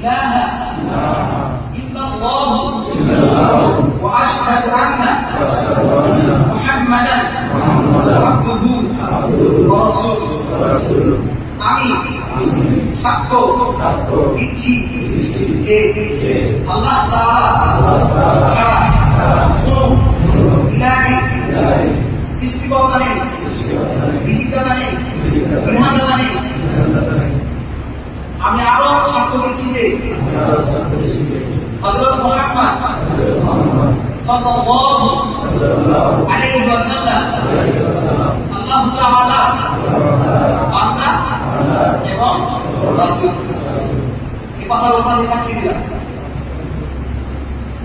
إله إلا الله وأشهد أن محمدا عبده ورسوله আমি সাক্ষ্য দিচ্ছি যে আল্লাহ তাআলা ছাড়া কোনো ইলাহি সৃষ্টিকর্তা নেই বিচিত্রতা নেই আমি আরও সাক্ষ্য দিচ্ছি যে হযরত মুহাম্মদ সাল্লাল্লাহু আলাইহি ওয়াসাল্লাম আল্লাহ তাআলা বান্দা এবং রাসূল। এই কথার উপর সাক্ষী দিলাম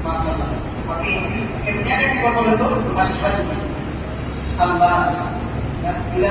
মাশাআল্লাহ। আপনি এক এক করে বলেন তো আশহাদু আল্লাহ লা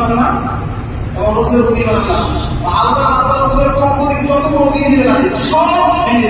মানলাম এবং রসুলের প্রতি মানলাম। আল্লাহ আল্লাহ রসুলের পক্ষ থেকে যত বড় দিলেন, সব ভেঙে